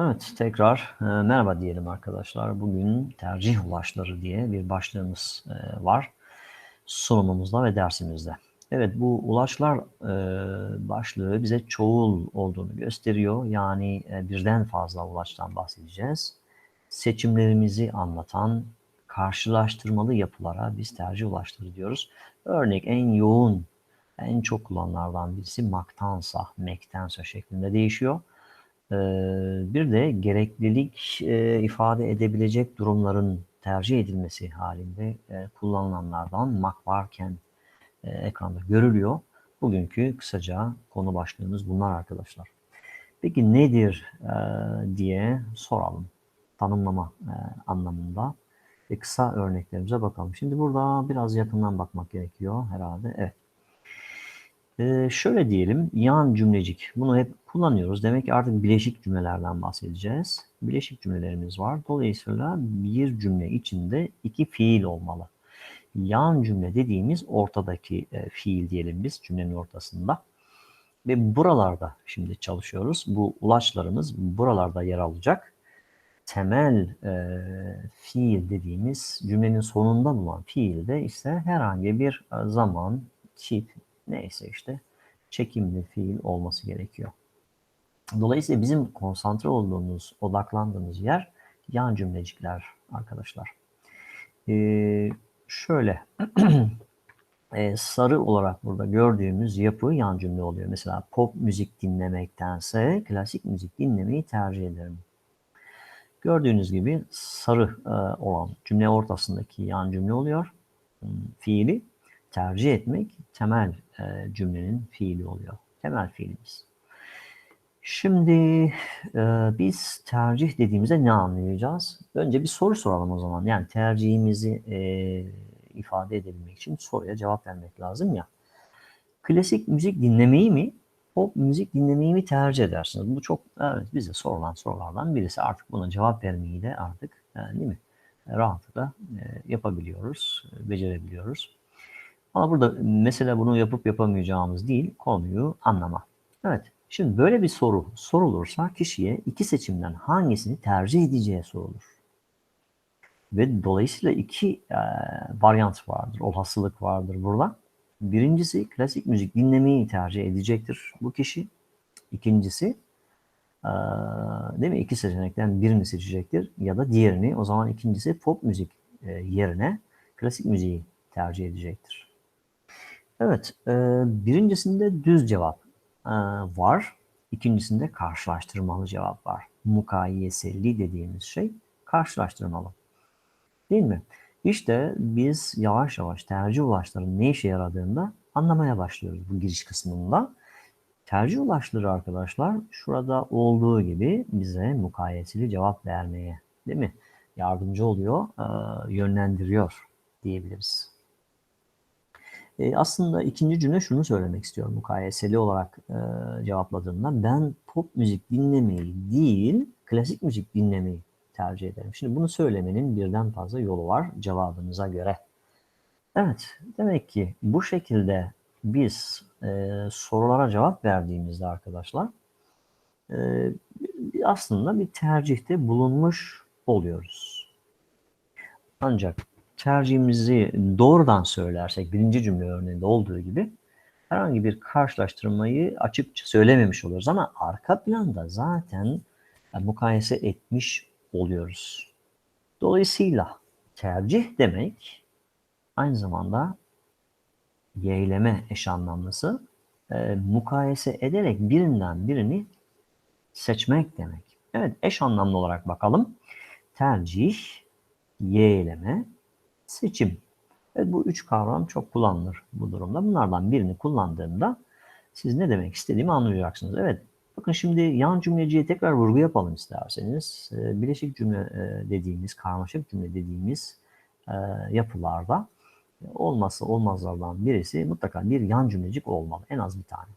Evet, tekrar e, merhaba diyelim arkadaşlar. Bugün tercih ulaşları diye bir başlığımız e, var sunumumuzda ve dersimizde. Evet, bu ulaşlar e, başlığı bize çoğul olduğunu gösteriyor. Yani e, birden fazla ulaştan bahsedeceğiz. Seçimlerimizi anlatan karşılaştırmalı yapılara biz tercih ulaşları diyoruz. Örnek en yoğun, en çok kullanılardan birisi maktansa, mektensa şeklinde değişiyor. Ee, bir de gereklilik e, ifade edebilecek durumların tercih edilmesi halinde e, kullanılanlardan mak varken e, ekranda görülüyor. Bugünkü kısaca konu başlığımız bunlar arkadaşlar. Peki nedir diye soralım. Tanımlama anlamında ve kısa örneklerimize bakalım. Şimdi burada biraz yakından bakmak gerekiyor herhalde. Evet. Ee, şöyle diyelim, yan cümlecik. Bunu hep kullanıyoruz. Demek ki artık bileşik cümlelerden bahsedeceğiz. Bileşik cümlelerimiz var. Dolayısıyla bir cümle içinde iki fiil olmalı. Yan cümle dediğimiz ortadaki e, fiil diyelim biz cümlenin ortasında. Ve buralarda şimdi çalışıyoruz. Bu ulaçlarımız buralarda yer alacak. Temel e, fiil dediğimiz cümlenin sonunda bulunan fiil de ise herhangi bir e, zaman, tip, neyse işte çekimli fiil olması gerekiyor. Dolayısıyla bizim konsantre olduğumuz, odaklandığımız yer yan cümlecikler arkadaşlar. Ee, şöyle e, sarı olarak burada gördüğümüz yapı yan cümle oluyor. Mesela pop müzik dinlemektense klasik müzik dinlemeyi tercih ederim. Gördüğünüz gibi sarı e, olan cümle ortasındaki yan cümle oluyor. Hmm, fiili tercih etmek temel e, cümlenin fiili oluyor. Temel fiilimiz. Şimdi e, biz tercih dediğimizde ne anlayacağız? Önce bir soru soralım o zaman. Yani tercihimizi e, ifade edebilmek için soruya cevap vermek lazım ya. Klasik müzik dinlemeyi mi, pop müzik dinlemeyi mi tercih edersiniz? Bu çok evet bize sorulan sorulardan birisi. Artık buna cevap vermeyi de artık yani değil mi? Rahatlıkla e, yapabiliyoruz, becerebiliyoruz. Ama burada mesele bunu yapıp yapamayacağımız değil, konuyu anlama. Evet, şimdi böyle bir soru sorulursa kişiye iki seçimden hangisini tercih edeceği sorulur. Ve dolayısıyla iki e, varyant vardır, olasılık vardır burada. Birincisi klasik müzik dinlemeyi tercih edecektir bu kişi. İkincisi e, değil mi? İki seçenekten birini seçecektir ya da diğerini. O zaman ikincisi pop müzik e, yerine klasik müziği tercih edecektir. Evet, e, birincisinde düz cevap e, var. İkincisinde karşılaştırmalı cevap var. Mukayeseli dediğimiz şey karşılaştırmalı. Değil mi? İşte biz yavaş yavaş tercih ulaşlarının ne işe yaradığında anlamaya başlıyoruz bu giriş kısmında. Tercih ulaşları arkadaşlar şurada olduğu gibi bize mukayeseli cevap vermeye değil mi? Yardımcı oluyor, e, yönlendiriyor diyebiliriz. E, aslında ikinci cümle şunu söylemek istiyorum mukayeseli olarak e, cevapladığımda. Ben pop müzik dinlemeyi değil, klasik müzik dinlemeyi tercih ederim. Şimdi bunu söylemenin birden fazla yolu var cevabınıza göre. Evet, demek ki bu şekilde biz e, sorulara cevap verdiğimizde arkadaşlar e, aslında bir tercihte bulunmuş oluyoruz. Ancak tercihimizi doğrudan söylersek birinci cümle örneğinde olduğu gibi herhangi bir karşılaştırmayı açıkça söylememiş oluyoruz ama arka planda zaten mukayese etmiş oluyoruz. Dolayısıyla tercih demek aynı zamanda yeğleme eş anlamlısı e, mukayese ederek birinden birini seçmek demek. Evet eş anlamlı olarak bakalım. Tercih, yeğleme, seçim. Evet, bu üç kavram çok kullanılır bu durumda. Bunlardan birini kullandığımda siz ne demek istediğimi anlayacaksınız. Evet, bakın şimdi yan cümleciye tekrar vurgu yapalım isterseniz. Ee, bileşik cümle e, dediğimiz, karmaşık cümle dediğimiz e, yapılarda olmazsa olmazlardan birisi mutlaka bir yan cümlecik olmalı. En az bir tane.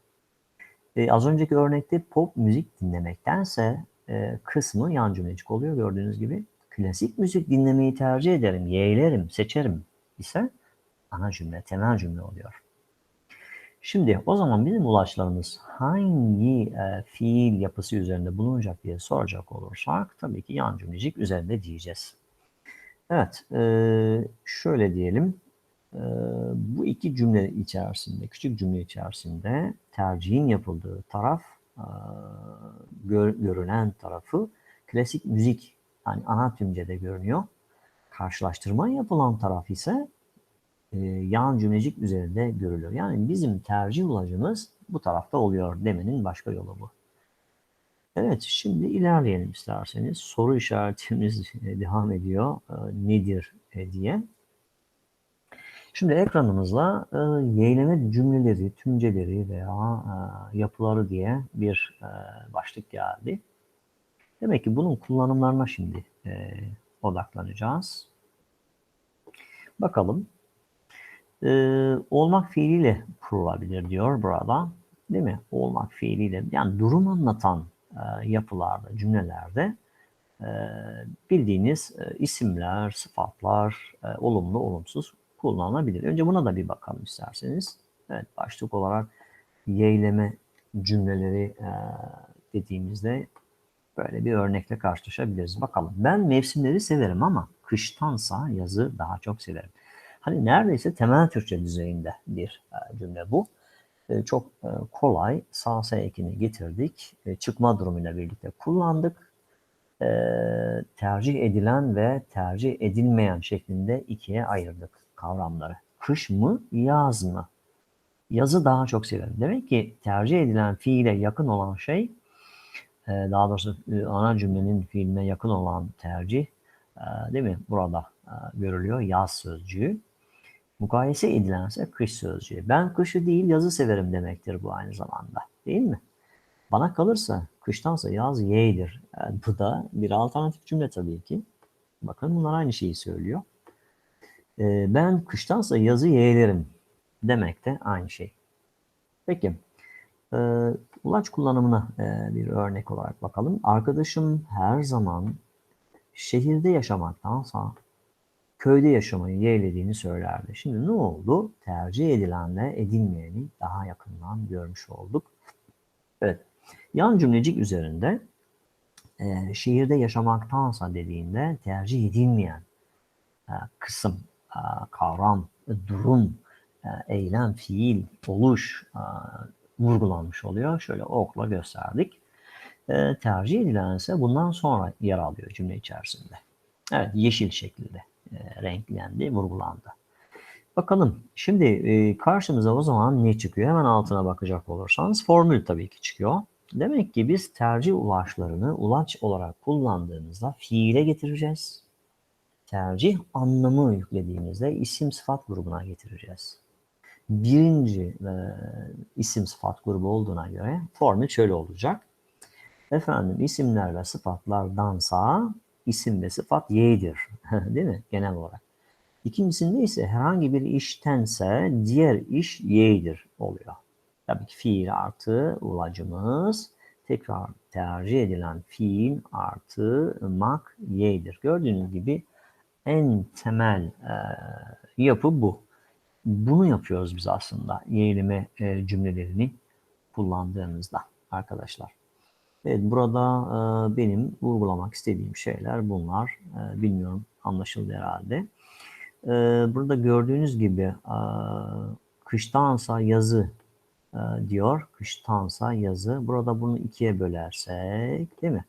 E, az önceki örnekte pop müzik dinlemektense e, kısmı yan cümlecik oluyor gördüğünüz gibi klasik müzik dinlemeyi tercih ederim, yeğlerim, seçerim ise ana cümle, temel cümle oluyor. Şimdi o zaman bizim ulaçlarımız hangi e, fiil yapısı üzerinde bulunacak diye soracak olursak tabii ki yan cümlecik üzerinde diyeceğiz. Evet, e, şöyle diyelim. E, bu iki cümle içerisinde, küçük cümle içerisinde tercihin yapıldığı taraf, e, gör, görülen tarafı klasik müzik, yani ana tümcede görünüyor. Karşılaştırma yapılan taraf ise e, yan cümlecik üzerinde görülüyor. Yani bizim tercih ulacımız bu tarafta oluyor demenin başka yolu bu. Evet, şimdi ilerleyelim isterseniz. Soru işaretimiz e, devam ediyor. E, nedir e, diye. Şimdi ekranımızda e, yeğleme cümleleri, tümceleri veya yapıları diye bir başlık geldi. Demek ki bunun kullanımlarına şimdi e, odaklanacağız. Bakalım. E, olmak fiiliyle kurulabilir diyor burada. Değil mi? Olmak fiiliyle. Yani durum anlatan e, yapılarda, cümlelerde e, bildiğiniz e, isimler, sıfatlar e, olumlu, olumsuz kullanılabilir. Önce buna da bir bakalım isterseniz. Evet, başlık olarak yeğleme cümleleri e, dediğimizde böyle bir örnekle karşılaşabiliriz. Bakalım. Ben mevsimleri severim ama kıştansa yazı daha çok severim. Hani neredeyse temel Türkçe düzeyinde bir e, cümle bu. E, çok e, kolay sağ ekini getirdik. Çıkma durumuyla birlikte kullandık. Tercih edilen ve tercih edilmeyen şeklinde ikiye ayırdık kavramları. Kış mı, yaz mı? Yazı daha çok severim. Demek ki tercih edilen fiile yakın olan şey, daha doğrusu ana cümlenin fiiline yakın olan tercih, değil mi? Burada görülüyor yaz sözcüğü. Mukayese edilense kış sözcüğü. Ben kışı değil yazı severim demektir bu aynı zamanda. Değil mi? Bana kalırsa kıştansa yaz yeğdir. Yani bu da bir alternatif cümle tabii ki. Bakın bunlar aynı şeyi söylüyor. Ee, ben kıştansa yazı yeğlerim demek de aynı şey. Peki. E, ulaç kullanımına e, bir örnek olarak bakalım. Arkadaşım her zaman şehirde yaşamaktansa köyde yaşamayı yeğlediğini söylerdi. Şimdi ne oldu? Tercih edilenle edilmeyeni daha yakından görmüş olduk. Evet. Yan cümlecik üzerinde e, şehirde yaşamaktansa dediğinde tercih edilmeyen e, kısım, e, kavram, durum, e, eylem, fiil, oluş e, vurgulanmış oluyor. Şöyle okla gösterdik. E, tercih edilen ise bundan sonra yer alıyor cümle içerisinde. Evet, yeşil şekilde e, renklendi, vurgulandı. Bakalım. Şimdi e, karşımıza o zaman ne çıkıyor? Hemen altına bakacak olursanız formül tabii ki çıkıyor. Demek ki biz tercih ulaşlarını ulaç olarak kullandığımızda fiile getireceğiz. Tercih anlamı yüklediğimizde isim sıfat grubuna getireceğiz. Birinci e, isim sıfat grubu olduğuna göre formül şöyle olacak. Efendim isimler ve sıfatlardansa isim ve sıfat y'dir. Değil mi? Genel olarak. İkincisinde ise herhangi bir iştense diğer iş y'dir oluyor. Tabii ki fiil artı ulacımız tekrar tercih edilen fiil artı mak y'dir. Gördüğünüz gibi en temel e, yapı bu. Bunu yapıyoruz biz aslında yeğleme e, cümlelerini kullandığımızda arkadaşlar. Evet burada e, benim vurgulamak istediğim şeyler bunlar. E, bilmiyorum anlaşıldı herhalde. E, burada gördüğünüz gibi e, kıştansa yazı e, diyor. Kıştansa yazı. Burada bunu ikiye bölersek değil mi?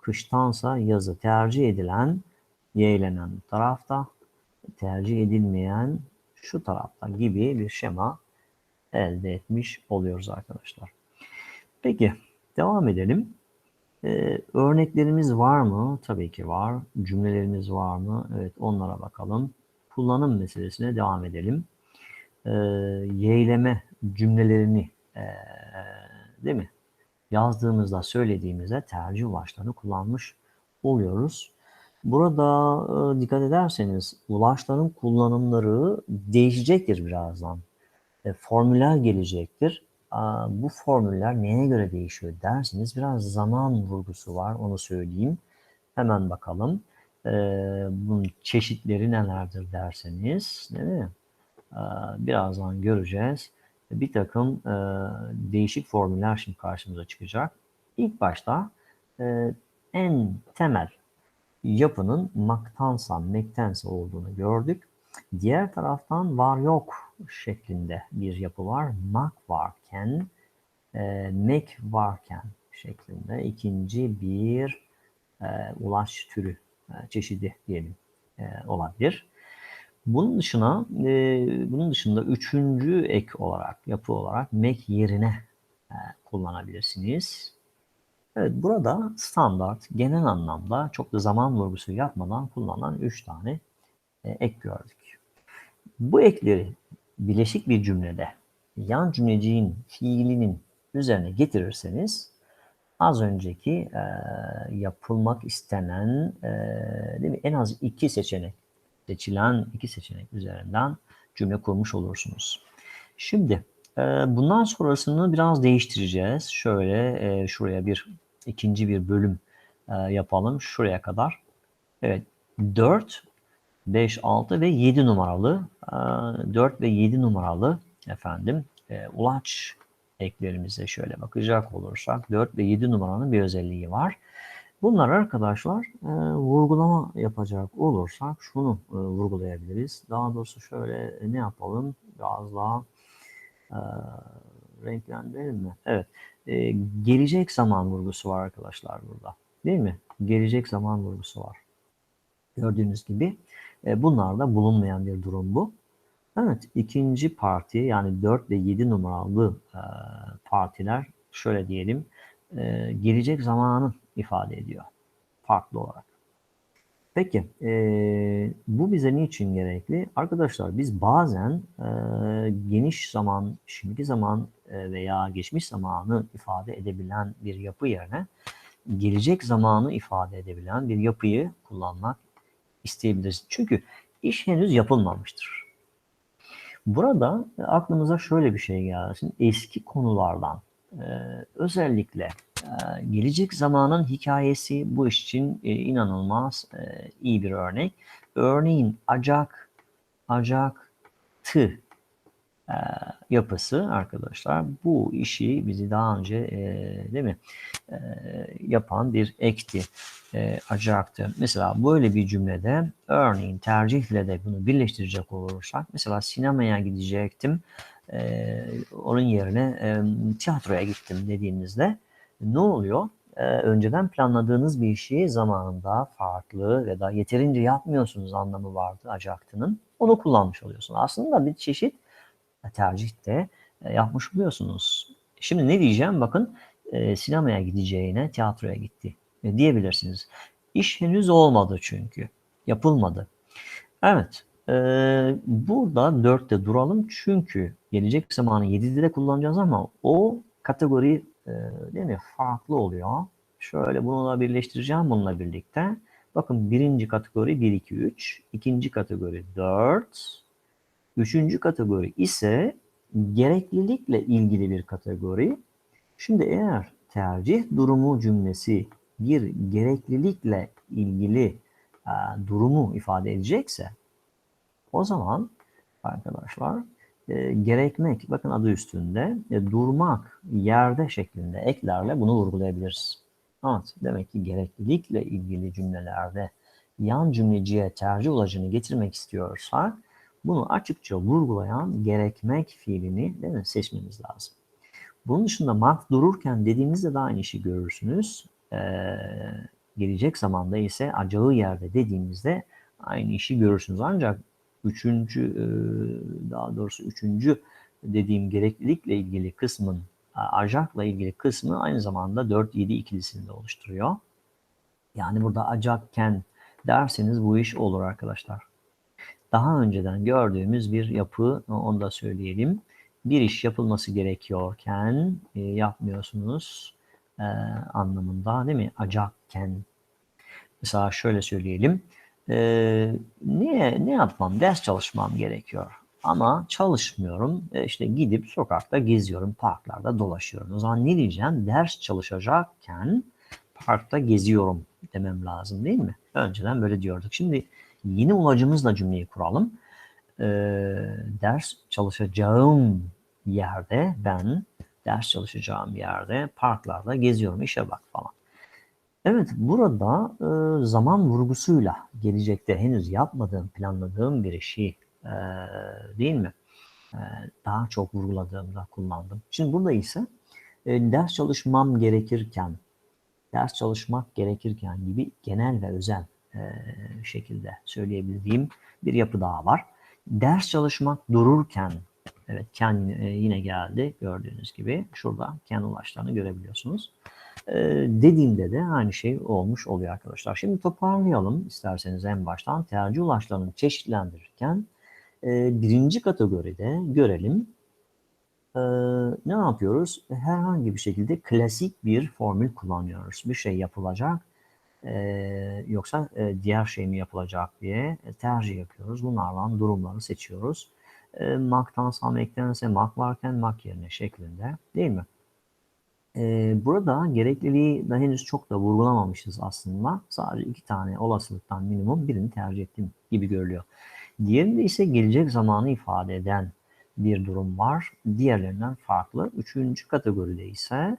Kıştansa yazı tercih edilen yeğlenen tarafta tercih edilmeyen şu tarafta gibi bir şema elde etmiş oluyoruz arkadaşlar. Peki Devam edelim. Ee, örneklerimiz var mı? Tabii ki var. Cümlelerimiz var mı? Evet onlara bakalım. Kullanım meselesine devam edelim. Ee, yeğleme cümlelerini e, değil mi? Yazdığımızda, söylediğimizde tercih başlarını kullanmış oluyoruz. Burada e, dikkat ederseniz ulaşların kullanımları değişecektir birazdan. E, formüller gelecektir bu formüller neye göre değişiyor dersiniz. Biraz zaman vurgusu var onu söyleyeyim. Hemen bakalım. Bunun çeşitleri nelerdir derseniz değil mi? Birazdan göreceğiz. bir takım e, değişik formüller şimdi karşımıza çıkacak. İlk başta e, en temel yapının maktansa, mektense olduğunu gördük. Diğer taraftan var yok şeklinde bir yapı var. Mak varken, e, mek varken şeklinde ikinci bir e, ulaş türü, e, çeşidi diyelim e, olabilir. Bunun dışına, e, bunun dışında üçüncü ek olarak, yapı olarak mek yerine e, kullanabilirsiniz. Evet, burada standart, genel anlamda çok da zaman vurgusu yapmadan kullanılan üç tane e, ek gördük. Bu ekleri bileşik bir cümlede yan cümleciğin fiilinin üzerine getirirseniz az önceki e, yapılmak istenen e, değil mi? en az iki seçenek seçilen iki seçenek üzerinden cümle kurmuş olursunuz. Şimdi e, bundan sonrasını biraz değiştireceğiz. Şöyle e, şuraya bir ikinci bir bölüm e, yapalım şuraya kadar. Evet 4, 5, 6 ve 7 numaralı e, 4 ve 7 numaralı efendim e, ulaç eklerimize şöyle bakacak olursak 4 ve 7 numaranın bir özelliği var. Bunlar arkadaşlar e, vurgulama yapacak olursak şunu e, vurgulayabiliriz. Daha doğrusu şöyle e, ne yapalım? Biraz daha e, renklendirelim mi? Evet. E, gelecek zaman vurgusu var arkadaşlar burada. Değil mi? Gelecek zaman vurgusu var. Gördüğünüz gibi e, bunlarda bulunmayan bir durum bu. Evet, ikinci parti yani 4 ve 7 numaralı e, partiler şöyle diyelim e, gelecek zamanı ifade ediyor farklı olarak. Peki e, bu bize niçin gerekli? Arkadaşlar biz bazen e, geniş zaman, şimdiki zaman e, veya geçmiş zamanı ifade edebilen bir yapı yerine gelecek zamanı ifade edebilen bir yapıyı kullanmak isteyebiliriz. Çünkü iş henüz yapılmamıştır. Burada aklımıza şöyle bir şey gelsin. Eski konulardan e, özellikle e, gelecek zamanın hikayesi bu iş için e, inanılmaz e, iyi bir örnek. Örneğin acak, acak, tı yapısı arkadaşlar bu işi bizi daha önce değil mi yapan bir ekti e, acaktı. Mesela böyle bir cümlede örneğin tercihle de bunu birleştirecek olursak mesela sinemaya gidecektim e, onun yerine e, tiyatroya gittim dediğinizde ne oluyor? E, önceden planladığınız bir işi zamanında farklı ya da yeterince yapmıyorsunuz anlamı vardı acaktının. Onu kullanmış oluyorsun. Aslında bir çeşit tercihte e, yapmış oluyorsunuz. Şimdi ne diyeceğim? Bakın e, sinemaya gideceğine tiyatroya gitti e, diyebilirsiniz. İş henüz olmadı çünkü. Yapılmadı. Evet. E, burada 4'te duralım çünkü gelecek zamanı 7'de de kullanacağız ama o kategori e, değil mi farklı oluyor. Şöyle bunu da birleştireceğim bununla birlikte. Bakın birinci kategori 1, 2, 3. ikinci kategori 4. Üçüncü kategori ise gereklilikle ilgili bir kategori. Şimdi eğer tercih durumu cümlesi bir gereklilikle ilgili e, durumu ifade edecekse o zaman arkadaşlar e, gerekmek, bakın adı üstünde, e, durmak, yerde şeklinde eklerle bunu vurgulayabiliriz. Evet, demek ki gereklilikle ilgili cümlelerde yan cümleciye tercih ulacını getirmek istiyorsak bunu açıkça vurgulayan gerekmek fiilini değil mi, seçmemiz lazım. Bunun dışında mark dururken dediğimizde de aynı işi görürsünüz. Ee, gelecek zamanda ise acağı yerde dediğimizde aynı işi görürsünüz. Ancak üçüncü e, daha doğrusu üçüncü dediğim gereklilikle ilgili kısmın ajakla ilgili kısmı aynı zamanda 4-7 ikilisini de oluşturuyor. Yani burada acakken derseniz bu iş olur arkadaşlar. Daha önceden gördüğümüz bir yapı onu da söyleyelim. Bir iş yapılması gerekiyorken e, yapmıyorsunuz e, anlamında değil mi? Acakken. Mesela şöyle söyleyelim e, niye ne yapmam? Ders çalışmam gerekiyor. Ama çalışmıyorum. E işte gidip sokakta geziyorum, parklarda dolaşıyorum. O zaman ne diyeceğim? Ders çalışacakken parkta geziyorum demem lazım değil mi? Önceden böyle diyorduk. Şimdi yeni ulacımızla cümleyi kuralım. E, ders çalışacağım yerde ben ders çalışacağım yerde parklarda geziyorum işe bak falan. Evet burada e, zaman vurgusuyla gelecekte henüz yapmadığım, planladığım bir işi e, değil mi? E, daha çok vurguladığımda kullandım. Şimdi burada ise e, ders çalışmam gerekirken, ders çalışmak gerekirken gibi genel ve özel e, şekilde söyleyebildiğim bir yapı daha var. Ders çalışmak dururken, evet ken e, yine geldi gördüğünüz gibi. Şurada ken ulaşlarını görebiliyorsunuz. E, dediğimde de aynı şey olmuş oluyor arkadaşlar. Şimdi toparlayalım isterseniz en baştan. Tercih ulaşlarını çeşitlendirirken e, birinci kategoride görelim. E, ne yapıyoruz? Herhangi bir şekilde klasik bir formül kullanıyoruz. Bir şey yapılacak e, yoksa e, diğer şey mi yapılacak diye tercih yapıyoruz. Bunlardan durumları seçiyoruz. E, MAC'tan eklenirse MAC varken MAC yerine şeklinde değil mi? E, burada gerekliliği da henüz çok da vurgulamamışız aslında. Sadece iki tane olasılıktan minimum birini tercih ettim gibi görülüyor. Diğerinde ise gelecek zamanı ifade eden bir durum var. Diğerlerinden farklı. Üçüncü kategoride ise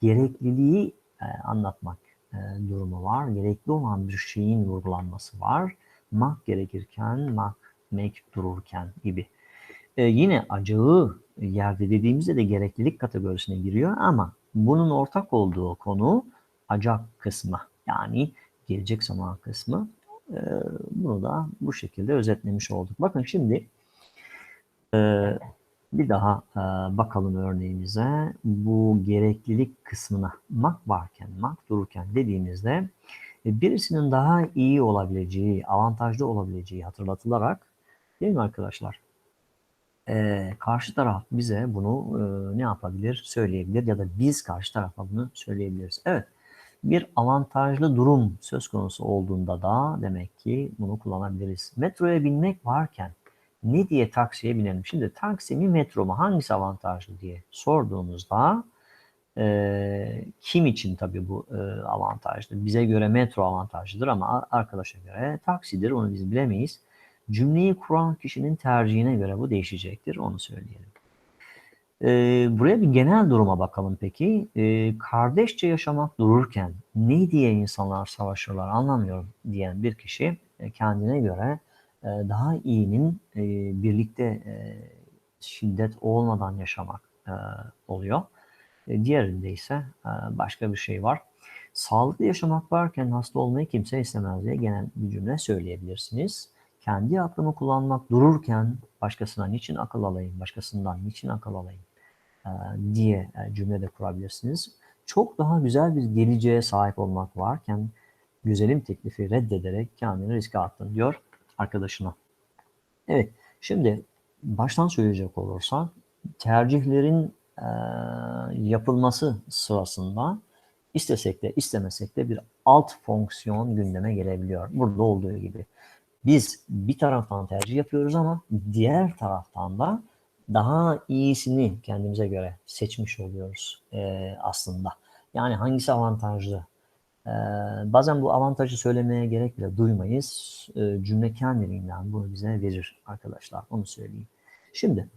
gerekliliği e, anlatmak e, durumu var. Gerekli olan bir şeyin vurgulanması var. Mak gerekirken, mak, make dururken gibi. E, yine acağı yerde dediğimizde de gereklilik kategorisine giriyor ama bunun ortak olduğu konu acak kısmı. Yani gelecek zaman kısmı. E, bunu da bu şekilde özetlemiş olduk. Bakın şimdi e, bir daha e, bakalım örneğimize. Bu gereklilik kısmına mak varken, mak dururken dediğimizde e, birisinin daha iyi olabileceği, avantajlı olabileceği hatırlatılarak değil mi arkadaşlar? E, karşı taraf bize bunu e, ne yapabilir, söyleyebilir ya da biz karşı tarafa bunu söyleyebiliriz. Evet, bir avantajlı durum söz konusu olduğunda da demek ki bunu kullanabiliriz. Metroya binmek varken ne diye taksiye binelim? Şimdi taksi mi metro mu hangisi avantajlı diye sorduğumuzda e, kim için tabii bu e, avantajlı? Bize göre metro avantajlıdır ama arkadaşa göre taksidir onu biz bilemeyiz. Cümleyi kuran kişinin tercihine göre bu değişecektir onu söyleyelim. E, buraya bir genel duruma bakalım peki. E, kardeşçe yaşamak dururken ne diye insanlar savaşırlar anlamıyorum diyen bir kişi e, kendine göre e, daha iyinin e, birlikte e, şiddet olmadan yaşamak oluyor. Diğerinde ise başka bir şey var. Sağlıklı yaşamak varken hasta olmayı kimse istemez diye genel bir cümle söyleyebilirsiniz. Kendi aklımı kullanmak dururken başkasına niçin akıl alayım, başkasından niçin akıl alayım diye cümle de kurabilirsiniz. Çok daha güzel bir geleceğe sahip olmak varken güzelim teklifi reddederek kendini riske attın diyor arkadaşına. Evet, şimdi baştan söyleyecek olursak tercihlerin e, yapılması sırasında istesek de istemesek de bir alt fonksiyon gündeme gelebiliyor. Burada olduğu gibi. Biz bir taraftan tercih yapıyoruz ama diğer taraftan da daha iyisini kendimize göre seçmiş oluyoruz e, aslında. Yani hangisi avantajlı, ee, bazen bu avantajı söylemeye gerek bile duymayız. Ee, cümle kendiliğinden bunu bize verir arkadaşlar. Onu söyleyeyim. Şimdi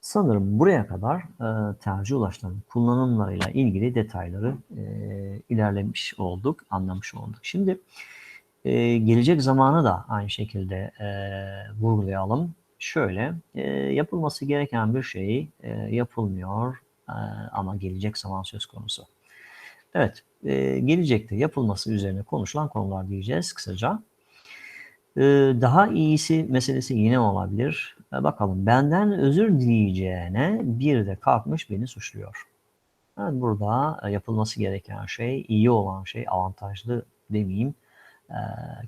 sanırım buraya kadar e, tercih ulaşlarının kullanımlarıyla ilgili detayları e, ilerlemiş olduk, anlamış olduk. Şimdi e, gelecek zamanı da aynı şekilde e, vurgulayalım. Şöyle, e, yapılması gereken bir şey e, yapılmıyor e, ama gelecek zaman söz konusu. Evet, e, gelecekte yapılması üzerine konuşulan konular diyeceğiz kısaca. E, daha iyisi meselesi yine olabilir. E, bakalım, benden özür dileyeceğine bir de kalkmış beni suçluyor. Yani burada e, yapılması gereken şey, iyi olan şey, avantajlı demeyeyim,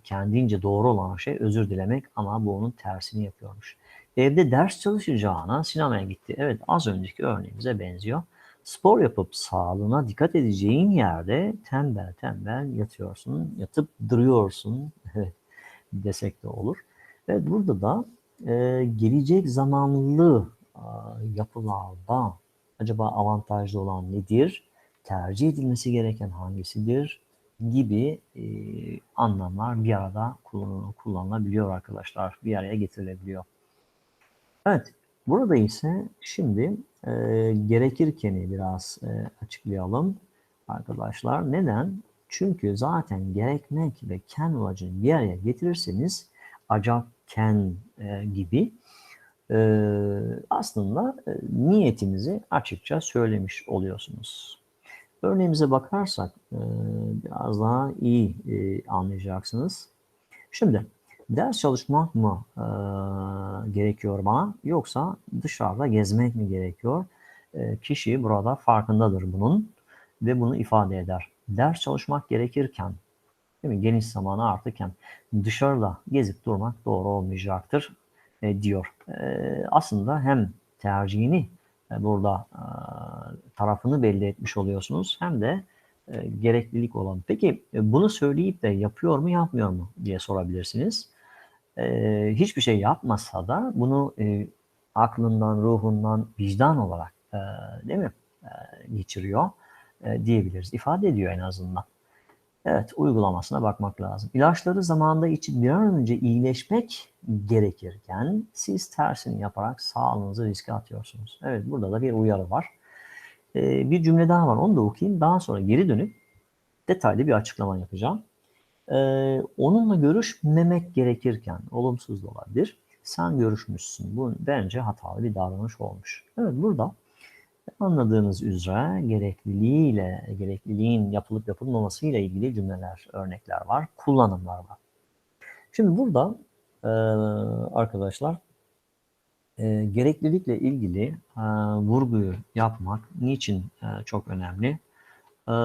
kendince doğru olan şey özür dilemek ama bu onun tersini yapıyormuş. Evde ders çalışacağına sinemaya gitti. Evet az önceki örneğimize benziyor. Spor yapıp sağlığına dikkat edeceğin yerde tembel tembel yatıyorsun, yatıp duruyorsun desek de olur. Evet burada da e, gelecek zamanlı e, yapılarda acaba avantajlı olan nedir? Tercih edilmesi gereken hangisidir? Gibi e, anlamlar bir arada kullanılabiliyor arkadaşlar. Bir araya getirilebiliyor. Evet, Burada ise şimdi e, gerekirkeni biraz e, açıklayalım arkadaşlar. Neden? Çünkü zaten gerekmek ve ken ulacını bir araya getirirseniz acak ken e, gibi e, aslında e, niyetinizi açıkça söylemiş oluyorsunuz. Örneğimize bakarsak e, biraz daha iyi e, anlayacaksınız. Şimdi ders çalışmak mı e, gerekiyor bana yoksa dışarıda gezmek mi gerekiyor? Kişi burada farkındadır bunun ve bunu ifade eder. Ders çalışmak gerekirken değil mi? geniş zamanı artıkken dışarıda gezip durmak doğru olmayacaktır diyor. Aslında hem tercihini burada e, tarafını belli etmiş oluyorsunuz hem de e, gereklilik olan. Peki e, bunu söyleyip de yapıyor mu yapmıyor mu diye sorabilirsiniz. E, hiçbir şey yapmasa da bunu e, aklından, ruhundan, vicdan olarak e, değil mi e, geçiriyor e, diyebiliriz. İfade ediyor en azından. Evet, uygulamasına bakmak lazım. İlaçları zamanında içip bir an önce iyileşmek gerekirken siz tersini yaparak sağlığınızı riske atıyorsunuz. Evet, burada da bir uyarı var. Ee, bir cümle daha var, onu da okuyayım. Daha sonra geri dönüp detaylı bir açıklama yapacağım. Ee, onunla görüşmemek gerekirken olumsuz da olabilir. Sen görüşmüşsün. Bu bence hatalı bir davranış olmuş. Evet, burada Anladığınız üzere gerekliliğiyle, gerekliliğin yapılıp yapılmaması ile ilgili cümleler, örnekler var, kullanımlar var. Şimdi burada e, arkadaşlar e, gereklilikle ilgili e, vurguyu yapmak niçin e, çok önemli? E,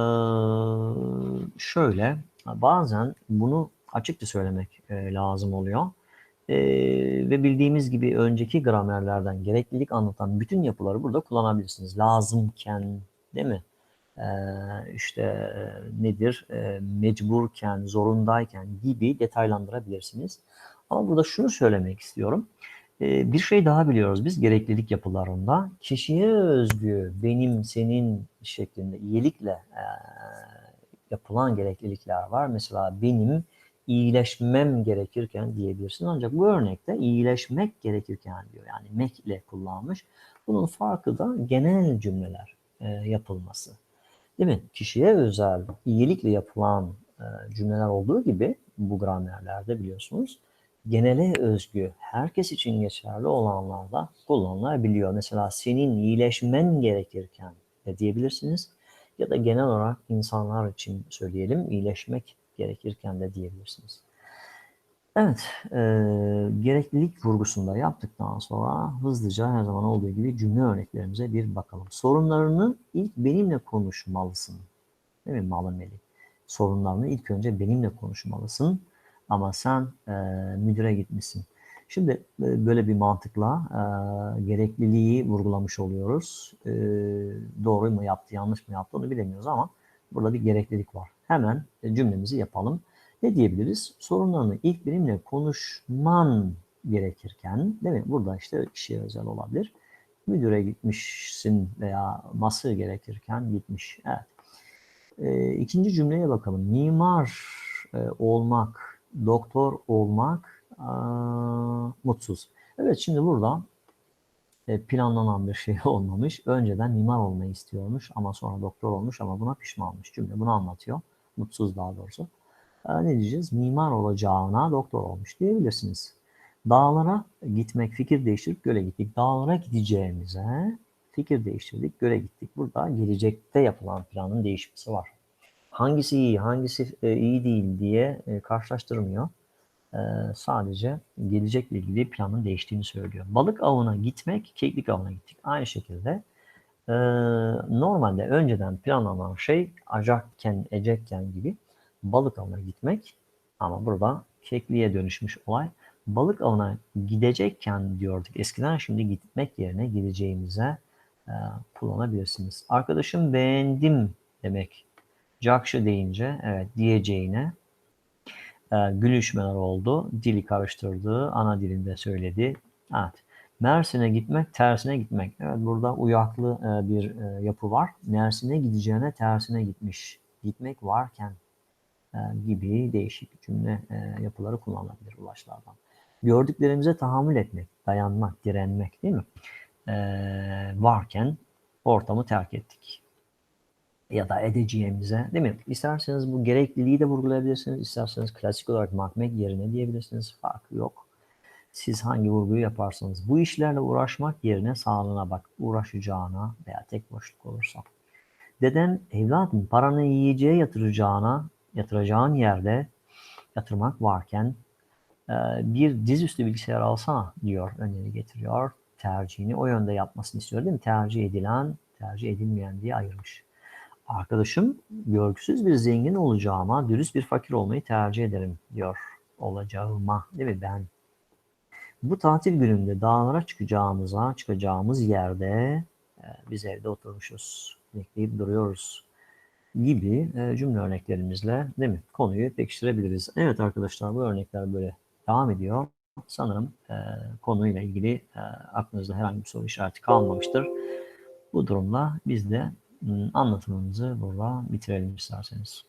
şöyle, bazen bunu açıkça söylemek e, lazım oluyor. Ee, ve bildiğimiz gibi önceki gramerlerden gereklilik anlatan bütün yapıları burada kullanabilirsiniz. Lazımken değil mi? Ee, işte e, nedir? Ee, mecburken, zorundayken gibi detaylandırabilirsiniz. Ama burada şunu söylemek istiyorum. Ee, bir şey daha biliyoruz biz gereklilik yapılarında. Kişiye özgü benim, senin şeklinde iyilikle e, yapılan gereklilikler var. Mesela benim iyileşmem gerekirken diyebilirsin. Ancak bu örnekte iyileşmek gerekirken diyor. Yani mek ile kullanmış. Bunun farkı da genel cümleler e, yapılması. Değil mi? Kişiye özel iyilikle yapılan e, cümleler olduğu gibi bu gramerlerde biliyorsunuz genele özgü, herkes için geçerli olanlarda kullanılabiliyor. Mesela senin iyileşmen gerekirken de diyebilirsiniz. Ya da genel olarak insanlar için söyleyelim, iyileşmek gerekirken de diyebilirsiniz. Evet, e, gereklilik vurgusunda yaptıktan sonra hızlıca her zaman olduğu gibi cümle örneklerimize bir bakalım. Sorunlarını ilk benimle konuşmalısın. Değil mi Malımeli? Sorunlarını ilk önce benimle konuşmalısın ama sen e, müdüre gitmişsin. Şimdi e, böyle bir mantıkla e, gerekliliği vurgulamış oluyoruz. E, doğru mu yaptı, yanlış mı yaptı onu bilemiyoruz ama burada bir gereklilik var. Hemen cümlemizi yapalım. Ne diyebiliriz? Sorunlarını ilk benimle konuşman gerekirken, değil mi? Burada işte kişiye özel olabilir. Müdüre gitmişsin veya nasıl gerekirken gitmiş. Evet. E, ikinci cümleye bakalım. Mimar e, olmak, doktor olmak e, mutsuz. Evet şimdi burada e, planlanan bir şey olmamış. Önceden mimar olmayı istiyormuş ama sonra doktor olmuş ama buna pişmanmış. Cümle bunu anlatıyor mutsuz daha doğrusu. E, ne diyeceğiz? Mimar olacağına doktor olmuş diyebilirsiniz. Dağlara gitmek, fikir değiştirip göle gittik. Dağlara gideceğimize fikir değiştirdik, göle gittik. Burada gelecekte yapılan planın değişmesi var. Hangisi iyi, hangisi e, iyi değil diye e, karşılaştırmıyor. E, sadece gelecekle ilgili planın değiştiğini söylüyor. Balık avına gitmek, keklik avına gittik. Aynı şekilde ee, normalde önceden planlanan şey acakken, ecekken gibi balık avına gitmek ama burada kekliğe dönüşmüş olay. Balık avına gidecekken diyorduk eskiden şimdi gitmek yerine gideceğimize e, kullanabilirsiniz. Arkadaşım beğendim demek. Cakşı deyince evet diyeceğine e, gülüşmeler oldu. Dili karıştırdı. Ana dilinde söyledi. Evet. Mersin'e gitmek, tersine gitmek. Evet burada uyaklı e, bir e, yapı var. Mersin'e gideceğine tersine gitmiş. Gitmek varken e, gibi değişik cümle yapıları kullanılabilir ulaşlardan. gördüklerimize tahammül etmek, dayanmak, direnmek değil mi? Varken ortamı terk ettik. Ya da edeceğimize değil mi? İsterseniz bu gerekliliği de vurgulayabilirsiniz. İsterseniz klasik olarak makmek yerine diyebilirsiniz. Farkı yok. Siz hangi vurguyu yaparsanız. Bu işlerle uğraşmak yerine sağlığına bak. Uğraşacağına veya tek boşluk olursa. Deden evladım paranı yiyeceğe yatıracağına, yatıracağın yerde yatırmak varken e, bir dizüstü bilgisayar alsana diyor, öneri getiriyor. Tercihini o yönde yapmasını istiyor değil mi? Tercih edilen, tercih edilmeyen diye ayırmış. Arkadaşım görgüsüz bir zengin olacağıma dürüst bir fakir olmayı tercih ederim diyor. Olacağıma değil mi ben? Bu tatil gününde dağlara çıkacağımıza, çıkacağımız yerde e, biz evde oturmuşuz, bekleyip duruyoruz gibi e, cümle örneklerimizle değil mi? Konuyu pekiştirebiliriz. Evet arkadaşlar bu örnekler böyle devam ediyor. Sanırım e, konuyla ilgili e, aklınızda herhangi bir soru işareti kalmamıştır. Bu durumda biz de anlatımımızı burada bitirelim isterseniz.